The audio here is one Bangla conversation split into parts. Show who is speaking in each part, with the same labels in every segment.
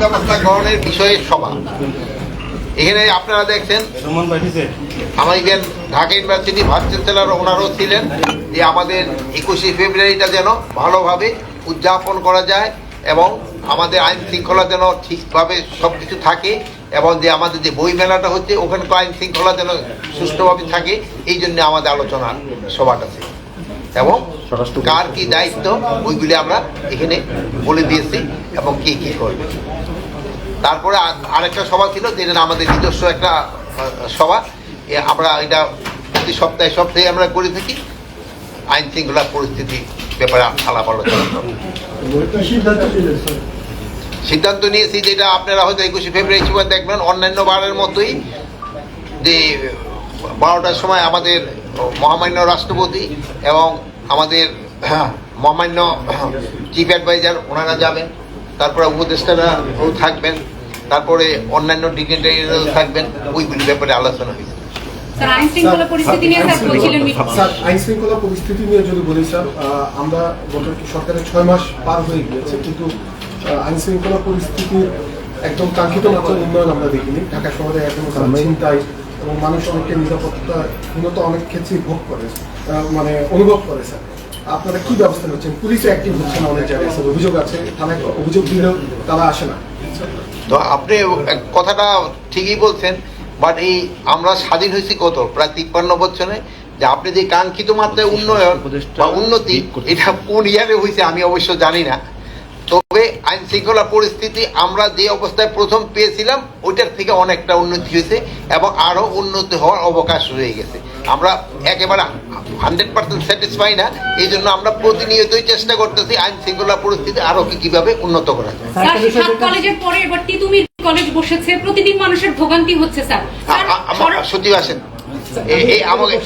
Speaker 1: ব্যবস্থা গ্রহণের বিষয়ে সভা। এখানে আপনারা দেখছেন আমাদের ঢাকা ইউনিভার্সিটি ভাইস চ্যান্সেলর ওনারও ছিলেন যে আমাদের একুশে ফেব্রুয়ারিটা যেন ভালোভাবে উদযাপন করা যায় এবং আমাদের আইন শৃঙ্খলা যেন ঠিকভাবে সব কিছু থাকে এবং যে আমাদের যে বই মেলাটা হচ্ছে ওখানকার আইন শৃঙ্খলা যেন সুষ্ঠুভাবে থাকে এই জন্য আমাদের আলোচনা সভাটা ছিল। এবং কার কি দায়িত্ব ওইগুলি আমরা এখানে বলে দিয়েছি এবং কে কি করবে। তারপরে আর- আরেকটা সভা ছিল, যেটা আমাদের নিজস্ব একটা সভা। আমরা এটা প্রতি সপ্তাহে সপ্তাহে আমরা করে থাকি। আইন শৃঙ্খলা পরিস্থিতি ব্যাপারে আলাপ আলোচনা সিদ্ধান্ত নিয়েছি যেটা আপনারা হয়তো একুশে ফেব্রুয়ারি সময় দেখবেন, অন্যান্য বারের মতোই যে, বারোটার সময় আমাদের মহামান্য রাষ্ট্রপতি এবং আমাদের মহামান্য চিফ অ্যাডভাইজার ওনারা যাবেন। তারপরে উপদেষ্টারাও থাকবেন। তারপরে অন্যান্য ডিগনিটারিরাও থাকবেন ওইগুলি ব্যাপারে আলোচনা হয়েছে
Speaker 2: আইন শৃঙ্খলা পরিস্থিতি নিয়ে স্যার বলছিলেন মিটিং।
Speaker 3: স্যার আইন শৃঙ্খলা পরিস্থিতি নিয়ে যদি বলি স্যার আমরা গত সরকারের ছয় মাস পার হয়ে গিয়েছে কিন্তু আহ, আইন শৃঙ্খলা পরিস্থিতির একদম কাঙ্ক্ষিত মাত্রার উন্নয়ন আমরা দেখিনি। ঢাকা শহরে এখন চিন্তায় এবং মানুষ অনেকের নিরাপত্তাহীনতা অনেক ক্ষেত্রেই ভোগ করে আহ, মানে অনুভব করে স্যার। আপনারা কি ব্যবস্থা নিচ্ছেন? পুলিশ অ্যাক্টিভ হচ্ছে না অনেক জায়গায় স্যার অভিযোগ আছে থানায় অভিযোগ দিলেও তারা আসে না।
Speaker 1: তো আপনি কথাটা ঠিকই বলছেন বাট এই আমরা স্বাধীন হয়েছি কত? প্রায় তিপ্পান্ন বছরে যে আপনি যে কাঙ্ক্ষিত মাত্রায় উন্নয়ন বা উন্নতি এটা কোন ইয়ারে হয়েছে আমি অবশ্য জানি না। তবে আইন শৃঙ্খলা পরিস্থিতি আমরা যে অবস্থায় প্রথম পেয়েছিলাম ওইটার থেকে অনেকটা উন্নতি হয়েছে এবং আরও উন্নতি হওয়ার অবকাশ রয়ে গেছে। আমরা একেবারে হান্ড্রেড পার্সেন্ট স্যাটিসফাই না এই জন্য আমরা প্রতিনিয়তই চেষ্টা করতেছি আইন শৃঙ্খলা পরিস্থিতি আরও কি কীভাবে উন্নত করা যায়।
Speaker 2: কলেজের পরে এবার তিতুমির কলেজ বসেছে প্রতিদিন মানুষের ভোগান্তি হচ্ছে স্যার।
Speaker 1: আমার সচিব আসেন। এই- আমাকে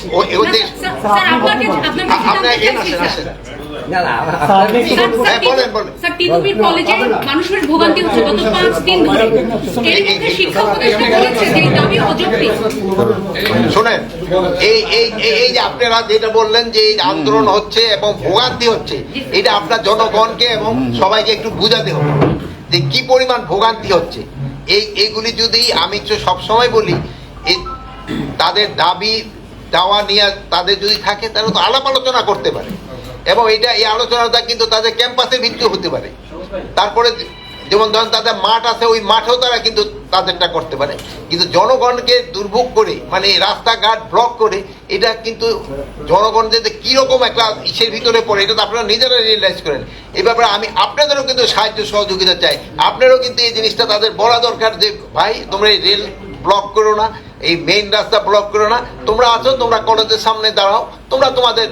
Speaker 2: আপনাকে
Speaker 1: আসেন আসেন।
Speaker 2: স্যার,
Speaker 1: বলেন, বলেন।
Speaker 2: স্যার তিতুমির কলেজে মানুষের ভোগান্তি হচ্ছে। গত পাঁচ দিন ধরে এর শিক্ষা উপদেষ্টা বলেছে যে দাবি অযৌক্তিক।
Speaker 1: শোনেন এই এই এই- যে আপনারা যেটা বললেন যে এই আন্দোলন হচ্ছে এবং ভোগান্তি হচ্ছে এটা আপনার জনগণকে এবং সবাইকে একটু বুঝাতে হবে। যে কি পরিমাণ ভোগান্তি হচ্ছে? এই এইগুলি যদি আমি তো সবসময় বলি তাদের দাবি দাওয়া নিয়ে তাদের যদি থাকে তাহলে তো আলাপ আলোচনা করতে পারে। এবং এটা এই আলোচনাটা কিন্তু তাদের ক্যাম্পাসের ভিত্তিও হতে পারে। তারপরে যেমন ধরেন তাদের মাঠ আছে ওই মাঠেও তারা কিন্তু তাদেরটা করতে পারে। কিন্তু জনগণকে দুর্ভোগ করে মানে রাস্তাঘাট ব্লক করে এটা কিন্তু জনগণ যে কীরকম একটা ইসের ভিতরে পড়ে এটা তো আপনারা নিজেরা রিয়েলাইজ করেন। এই ব্যাপারে আমি আপনাদেরও কিন্তু সাহায্য সহযোগিতা চাই। আপনারও কিন্তু এই জিনিসটা তাদের বলা দরকার যে ভাই তোমরা এই রেল ব্লক করো না এই মেইন রাস্তা ব্লক করো না। তোমরা আছো তোমরা কলেজের সামনে দাঁড়াও তোমরা তোমাদের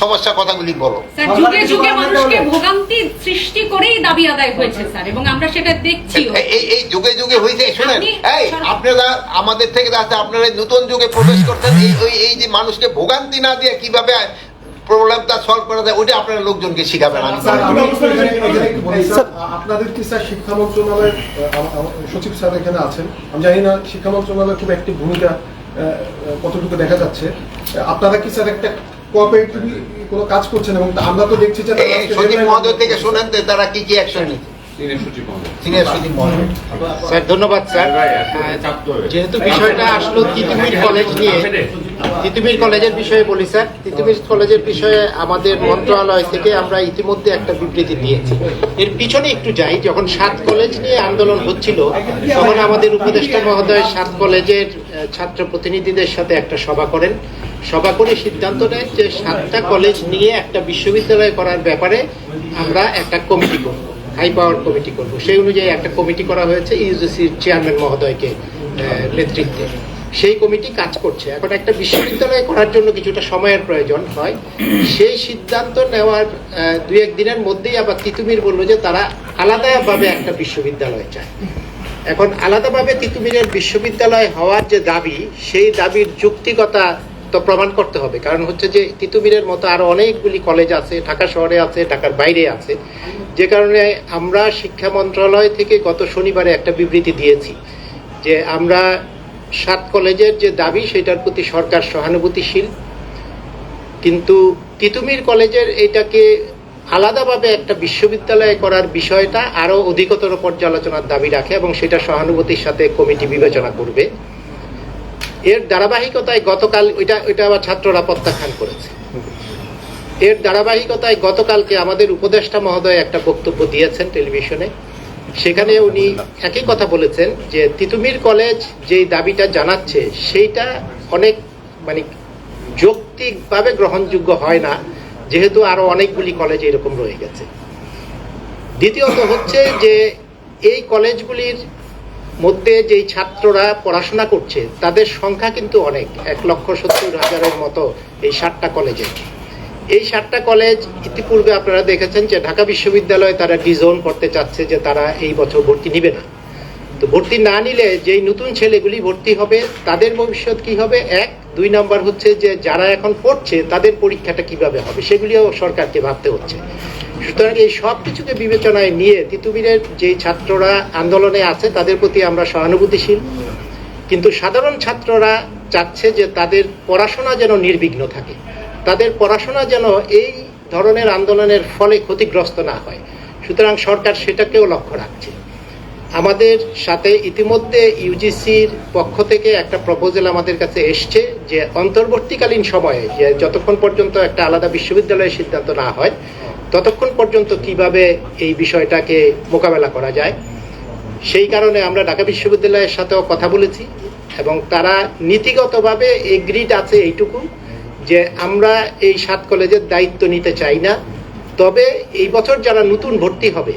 Speaker 1: সমস্যা কথাগুলি বলো।
Speaker 2: স্যার যুগে যুগে মানুষকে ভোগান্তি সৃষ্টি করেই দাবি আদায় হয়েছে স্যার এবং আমরা সেটা দেখছি।
Speaker 1: এই- এই যুগে যুগে হয়েছে শুনেন এই আপনারা আমাদের থেকে আছে আপনারা নতুন যুগে প্রবেশ করতেন এই এই যে মানুষকে ভোগান্তি না দিয়ে কীভাবে প্রবলেমটা সলভ করা যায় ওইটা আপনারা লোকজনকে শিখাবেন
Speaker 3: আপনাদের কি স্যার শিক্ষা মন্ত্রণালয়ের সচিব স্যার এখানে আছেন? আমি জানি না শিক্ষা মন্ত্রণালয়ের খুব একটি ভূমিকা কতটুকু দেখা যাচ্ছে। আপনারা কি স্যার একটা কোঅপারেটিভ কোনো কাজ করছেন এবং আমরা তো দেখছি যে
Speaker 1: সচিব মহোদয় থেকে শোনেন তারা কি কি অ্যাকশন নিচ্ছে সিনিয়র সচিব মহোদয়।
Speaker 4: স্যার ধন্যবাদ স্যার। যেহেতু বিষয়টা আসলো তিতুমির কলেজ নিয়ে তিতুমির কলেজের বিষয়ে বলি স্যার। তিতুমির কলেজের বিষয়ে আমাদের মন্ত্রণালয় থেকে আমরা ইতিমধ্যে একটা বিবৃতি দিয়েছি। এর পিছনে একটু যাই যখন সাত কলেজ নিয়ে আন্দোলন হচ্ছিল তখন আমাদের উপদেষ্টা মহোদয় সাত কলেজের ছাত্র প্রতিনিধিদের সাথে একটা সভা করেন। সভা করে সিদ্ধান্ত নেয় যে সাতটা কলেজ নিয়ে একটা বিশ্ববিদ্যালয় করার ব্যাপারে আমরা একটা কমিটি করব হাই পাওয়ার কমিটি করব। সেই অনুযায়ী একটা কমিটি করা হয়েছে ইউজিসির চেয়ারম্যান মহোদয়কে নেতৃত্বে। সেই কমিটি কাজ করছে। এখন একটা বিশ্ববিদ্যালয় করার জন্য কিছুটা সময়ের প্রয়োজন হয়। সেই সিদ্ধান্ত নেওয়ার দুই এক দিনের মধ্যেই আবার তিতুমির বলল যে তারা আলাদাভাবে একটা বিশ্ববিদ্যালয় চায়। এখন আলাদাভাবে তিতুমিরের বিশ্ববিদ্যালয় হওয়ার যে দাবি, সেই দাবির যুক্তিকতা তো প্রমাণ করতে হবে। কারণ হচ্ছে যে তিতুমিরের মতো আরও অনেকগুলি কলেজ আছে, ঢাকা শহরে আছে, ঢাকার বাইরে আছে। যে কারণে আমরা শিক্ষা মন্ত্রণালয় থেকে গত শনিবারে একটা বিবৃতি দিয়েছি যে আমরা সাত কলেজের যে দাবি, সেটার প্রতি সরকার সহানুভূতিশীল। কিন্তু তিতুমির কলেজের এটাকে আলাদাভাবে একটা বিশ্ববিদ্যালয় করার বিষয়টা আরও অধিকতর পর্যালোচনার দাবি রাখে এবং সেটা সহানুভূতির সাথে কমিটি বিবেচনা করবে। এর ধারাবাহিকতায় গতকাল ওইটা ওইটা আবার ছাত্ররা প্রত্যাখ্যান করেছে। এর ধারাবাহিকতায় গতকালকে আমাদের উপদেষ্টা মহোদয় একটা বক্তব্য দিয়েছেন টেলিভিশনে। সেখানে উনি একই কথা বলেছেন যে তিতুমির কলেজ যেই দাবিটা জানাচ্ছে, সেইটা অনেক মানে যৌক্তিকভাবে গ্রহণযোগ্য হয় না, যেহেতু আরও অনেকগুলি কলেজ এরকম রয়ে গেছে। দ্বিতীয়ত হচ্ছে যে এই কলেজগুলির মধ্যে যেই ছাত্ররা পড়াশোনা করছে, তাদের সংখ্যা কিন্তু অনেক। এক লক্ষ সত্তর হাজারের মতো এই সাতটা কলেজে। এই সাতটা কলেজ ইতিপূর্বে আপনারা দেখেছেন যে ঢাকা বিশ্ববিদ্যালয়ে তারা ডিজোন করতে চাচ্ছে যে তারা এই বছর ভর্তি নিবে না। তো ভর্তি না নিলে যেই নতুন ছেলেগুলি ভর্তি হবে, তাদের ভবিষ্যৎ কি হবে? এক, দুই নাম্বার হচ্ছে যে যারা এখন পড়ছে, তাদের পরীক্ষাটা কীভাবে হবে? সেগুলিও সরকারকে ভাবতে হচ্ছে। সুতরাং এই সব কিছুকে বিবেচনায় নিয়ে তিতুমিরের যে ছাত্ররা আন্দোলনে আছে, তাদের প্রতি আমরা সহানুভূতিশীল। কিন্তু সাধারণ ছাত্ররা চাচ্ছে যে তাদের পড়াশোনা যেন নির্বিঘ্ন থাকে। তাদের পড়াশোনা যেন এই ধরনের আন্দোলনের ফলে ক্ষতিগ্রস্ত না হয়। সুতরাং সরকার সেটাকেও লক্ষ্য রাখছে। আমাদের সাথে ইতিমধ্যে ইউজিসির পক্ষ থেকে একটা প্রপোজাল আমাদের কাছে এসছে যে অন্তর্বর্তীকালীন সময়ে যে যতক্ষণ পর্যন্ত একটা আলাদা বিশ্ববিদ্যালয়ের সিদ্ধান্ত না হয় ততক্ষণ পর্যন্ত কীভাবে এই বিষয়টাকে মোকাবেলা করা যায়, সেই কারণে আমরা ঢাকা বিশ্ববিদ্যালয়ের সাথেও কথা বলেছি এবং তারা নীতিগতভাবে এগ্রিড আছে এইটুকু যে আমরা এই সাত কলেজের দায়িত্ব নিতে চাই না। তবে এই বছর যারা নতুন ভর্তি হবে,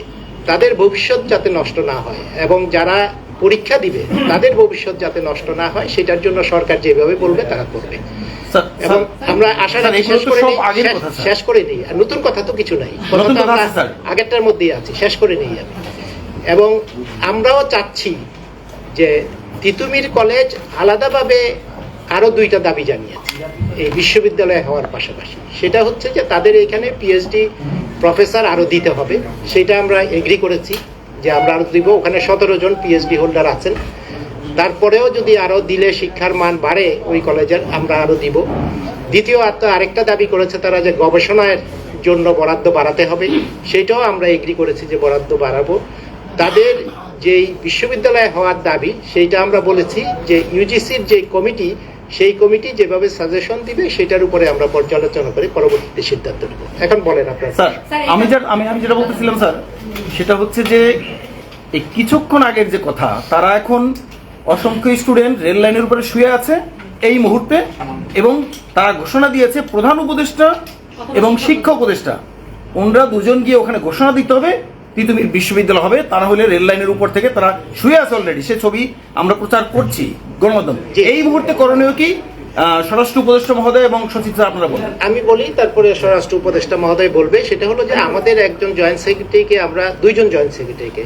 Speaker 4: তাদের ভবিষ্যৎ যাতে নষ্ট না হয় এবং যারা পরীক্ষা দিবে তাদের ভবিষ্যৎ যাতে নষ্ট না হয় সেটার জন্য সরকার যেভাবে বলবে তারা করবে। এবং আমরা আশা রাখি শেষ করে নিই, শেষ- করে নিই আর নতুন কথা তো কিছু নাই। আমরা আগেরটার মধ্যেই আছি শেষ করে নিই আমি। এবং আমরাও চাচ্ছি যে তিতুমির কলেজ আলাদাভাবে আরও দুইটা দাবি জানিয়েছে এই বিশ্ববিদ্যালয় হওয়ার পাশাপাশি। সেটা হচ্ছে যে তাদের এখানে পিএইচডি প্রফেসর আরও দিতে হবে সেটা আমরা এগ্রি করেছি। যে আমরা আরও দিব, ওখানে সতেরো জন পিএইচডি হোল্ডার আছেন। তারপরেও যদি আরও দিলে শিক্ষার মান বাড়ে ওই কলেজের, আমরা আরও দিব। দ্বিতীয় আর আরেকটা দাবি করেছে তারা যে গবেষণার জন্য বরাদ্দ বাড়াতে হবে। সেটাও আমরা এগ্রি করেছি যে বরাদ্দ বাড়াবো। তাদের যেই বিশ্ববিদ্যালয় হওয়ার দাবি, সেইটা আমরা বলেছি যে ইউজিসির যে কমিটি সেই কমিটি যেভাবে সাজেশন দিবে, সেটার উপরে আমরা পর্যালোচনা করে পরবর্তীতে সিদ্ধান্ত নেব। এখন বলেন আপনার।
Speaker 5: স্যার, আমি যা আমি আমি যেটা বলতেছিলাম, স্যার, সেটা হচ্ছে যে এই কিছুক্ষণ আগের যে কথা, তারা এখন অসংখ্য স্টুডেন্ট রেল লাইনের উপরে শুয়ে আছে এই মুহূর্তে এবং তারা ঘোষণা দিয়েছে প্রধান উপদেষ্টা এবং শিক্ষা উপদেষ্টা। ওনারা দুজন গিয়ে ওখানে ঘোষণা দিতে হবে। তিতুমির বিশ্ববিদ্যালয় হবে তারা হলে রেল লাইনের উপর থেকে তারা শুয়ে আছে অলরেডি সে ছবি আমরা প্রচার করছি গণমাধ্যম। এই মুহূর্তে করণীয় কি? স্বরাষ্ট্র উপদেষ্টা মহোদয় এবং সচিব স্যার আপনারা বলেন।
Speaker 4: আমি বলি তারপরে স্বরাষ্ট্র উপদেষ্টা মহোদয় বলবে সেটা হলো যে আমাদের একজন জয়েন্ট সেক্রেটারিকে আমরা দুইজন জয়েন্ট সেক্রেটারিকে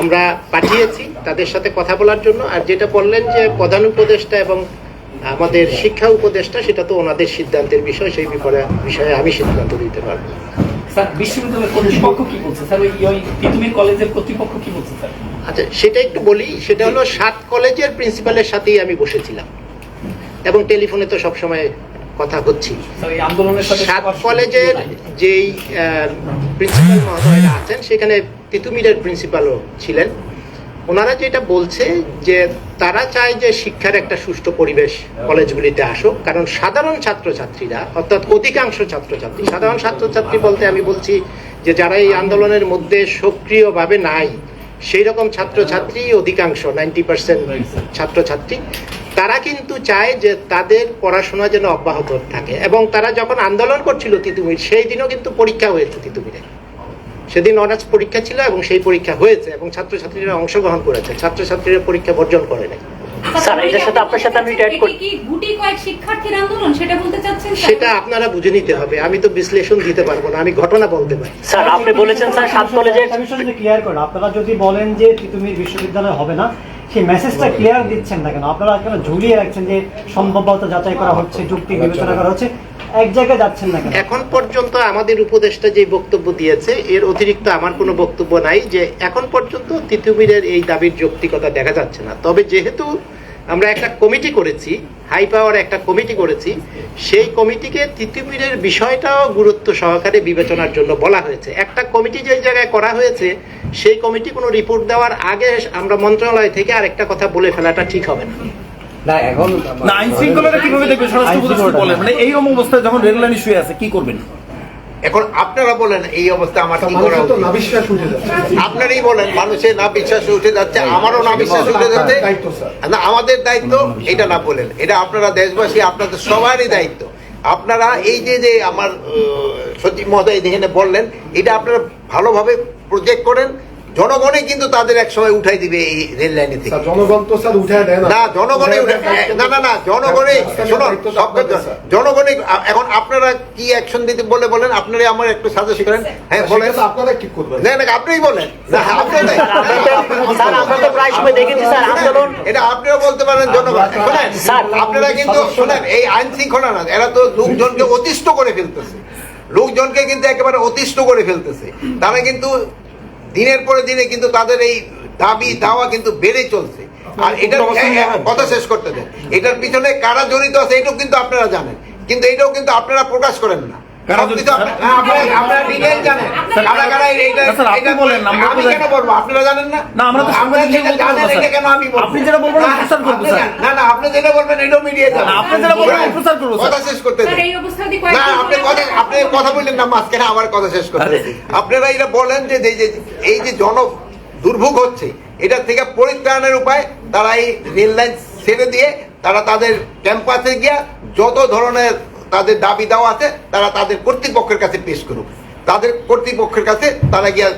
Speaker 4: আমরা পাঠিয়েছি তাদের সাথে কথা বলার জন্য। আর যেটা বললেন যে প্রধান উপদেষ্টা এবং আমাদের শিক্ষা উপদেষ্টা সেটা তো ওনাদের সিদ্ধান্তের বিষয় সেই ব্যাপারে বিষয়ে আমি সিদ্ধান্ত দিতে পারব।
Speaker 6: স্যার বিশ্ববিদ্যালয়ের কর্তৃপক্ষ কি বলছে? স্যার ওই ওই তিতুমির কলেজের কর্তৃপক্ষ কি বলছে স্যার?
Speaker 4: আচ্ছা সেটা একটু বলি সেটা হলো সাত কলেজের প্রিন্সিপালের সাথেই আমি বসেছিলাম। এবং টেলিফোনে তো সবসময় কথা হচ্ছি
Speaker 6: আন্দোলনের
Speaker 4: সাত কলেজের যেই প্রিন্সিপাল মহোদয়রা আছেন সেখানে তিতুমিরের প্রিন্সিপালও ছিলেন। ওনারা যেটা বলছে যে তারা চায় যে শিক্ষার একটা সুষ্ঠু পরিবেশ কলেজগুলিতে আসুক, কারণ সাধারণ ছাত্রছাত্রীরা, অর্থাৎ অধিকাংশ ছাত্রছাত্রী, সাধারণ ছাত্রছাত্রী বলতে আমি বলছি যে যারা এই আন্দোলনের মধ্যে সক্রিয়ভাবে নাই, সেই রকম ছাত্রছাত্রী অধিকাংশ, নাইনটি পার্সেন্ট ছাত্রছাত্রী, তারা কিন্তু চায় যে তাদের পড়াশোনা যেন অব্যাহত থাকে। এবং তারা যখন আন্দোলন করছিল তিতুমির, সেই দিনও কিন্তু পরীক্ষা হয়েছে তিতুমিরে। সেদিন অনার্স পরীক্ষা ছিল এবং সেই পরীক্ষা হয়েছে এবং ছাত্রছাত্রীরা অংশগ্রহণ করেছে। ছাত্রছাত্রীরা পরীক্ষা বর্জন করে নাই।
Speaker 7: স্যার, এটার সাথে আপনার সাথে আমি একটু add করি।
Speaker 2: এটি কি গুটি কয়েক সেটা বলতে চাচ্ছেন স্যার?
Speaker 4: সেটা আপনারা বুঝে নিতে হবে। আমি তো বিশ্লেষণ দিতে পারব না আমি ঘটনা বলতে পারি।
Speaker 7: স্যার আপনি বলেছেন স্যার সাত কলেজের
Speaker 8: একটা বিষয় যদি ক্লিয়ার করেন আপনারা যদি বলেন যে তিতুমির বিশ্ববিদ্যালয় হবে না সেই মেসেজটা ক্লিয়ার দিচ্ছেন না কেন? আপনারা ঝুলিয়ে রাখছেন যে সম্ভাব্যতা যাচাই করা হচ্ছে যুক্তি বিবেচনা করা হচ্ছে। এক জায়গায় যাচ্ছেন না
Speaker 4: এখন পর্যন্ত আমাদের উপদেষ্টা যে বক্তব্য দিয়েছে, এর অতিরিক্ত আমার কোনো বক্তব্য নাই যে এখন পর্যন্ত এই দাবির যৌক্তিকতা দেখা যাচ্ছে না। তবে যেহেতু আমরা একটা কমিটি করেছি হাই পাওয়ার একটা কমিটি করেছি, সেই কমিটিকে তিতুমিরের বিষয়টাও গুরুত্ব সহকারে বিবেচনার জন্য বলা হয়েছে। একটা কমিটি যে জায়গায় করা হয়েছে, সেই কমিটি কোনো রিপোর্ট দেওয়ার আগে আমরা মন্ত্রণালয় থেকে আরেকটা কথা বলে ফেলাটা ঠিক হবে না।
Speaker 5: না আইন শৃঙ্খলাটা কীভাবে দেখবে? স্বরাষ্ট্র উপদেষ্টা বলেন। মানে এইরকম অবস্থায় যখন রেল লাইনে শুয়ে আছে কি করবেন?
Speaker 1: এখন আপনারা বলেন এই অবস্থা আমার কি করা আপনারই বলেন মানুষের না বিশ্বাস উঠে যাচ্ছে আমারও না বিশ্বাস উঠে যাচ্ছে। না আমাদের দায়িত্ব এটা না বলেন এটা আপনারা দেশবাসী আপনাদের সবারই দায়িত্ব। আপনারা এই যে যে আমার আহ, সচিব মহোদয় এখানে বললেন এটা আপনারা ভালোভাবে প্রজেক্ট করেন জনগণই কিন্তু তাদের এক সময় উঠাই দিবে এই রেল লাইনে থেকে।
Speaker 3: জনগণ তো স্যার উঠে দেয়
Speaker 1: না। জনগণে না। না না জনগণে শুনুন সব জনগণে এখন আপনারা কি অ্যাকশন দিতে বলে বলেন? আপনারা আমার একটু সাজেস্ট করেন। হ্যাঁ বলেন।
Speaker 3: আপনারা কি করবেন।
Speaker 1: না না আপনিই বলেন। না আপনারাই।
Speaker 7: স্যার আমরা তো প্রায় সময় দেখেছি স্যার। আন্দোলন
Speaker 1: এটা আপনিও বলতে পারেন জনগণ। শোনেন
Speaker 7: স্যার।
Speaker 1: আপনারা কিন্তু শুনেন এই আইন শৃঙ্খলা না এরা তো লোকজনকে অতিষ্ঠ করে ফেলতেছে। লোকজনকে কিন্তু একেবারে অতিষ্ঠ করে ফেলতেছে। তারা কিন্তু দিনের পরে দিনে কিন্তু তাদের এই দাবি দাওয়া কিন্তু বেড়ে চলছে। আর এটার কথা শেষ করতে দেন। এটার পিছনে কারা জড়িত আছে এটাও কিন্তু আপনারা জানেন। কিন্তু এটাও কিন্তু আপনারা প্রকাশ করেন না? আপনি- যেটা
Speaker 5: বলবেন, প্রচার করব।
Speaker 1: না, না, যেটা বলবেন, এটাও মিডিয়া যাবে।
Speaker 5: যেটা বলবেন, প্রচার করব,
Speaker 1: কথা শেষ করতে
Speaker 2: স্যার
Speaker 1: দেন।
Speaker 2: এই অবস্থা যদি
Speaker 1: না আপনি কথা আপনি কথা বললেন না মাঝখানে আবার কথা শেষ করতে আপনারা এটা বলেন যে এই যে এই যে জন দুর্ভোগ হচ্ছে এটা থেকে পরিত্রাণের উপায় তারা এই রেল লাইন ছেড়ে দিয়ে তারা তাদের ক্যাম্পাসে গিয়া যত ধরনের তাদের দাবি দেওয়া আছে তারা তাদের কর্তৃপক্ষের কাছে পেশ করুক। তাদের কর্তৃপক্ষের কাছে তারা গিয়া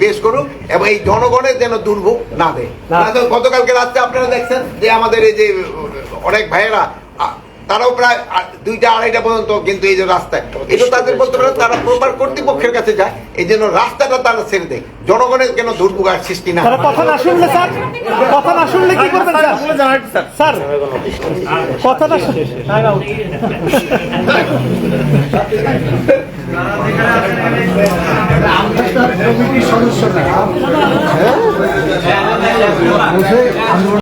Speaker 1: পেশ করুক এবং এই জনগণের যেন দুর্ভোগ না দেয়। গতকালকে রাত্রে আপনারা দেখছেন যে আমাদের এই যে অনেক ভাইয়েরা তারাও প্রায় দুইটা আড়াইটা পর্যন্ত কিন্তু এই যে রাস্তায়। এটা তাদের বলতে পারেন তারা প্রপার কর্তৃপক্ষের কাছে যায় এই জন্য রাস্তাটা তারা ছেড়ে দেয়। জনগণের কেন দুর্ভোগ আর সৃষ্টি না
Speaker 8: কথা না শুনলে স্যার? কথা না শুনলে কি করবেন স্যার?
Speaker 5: বলে জানান স্যার
Speaker 8: স্যার কথাটা শুনলে
Speaker 3: কমিটির সদস্যরা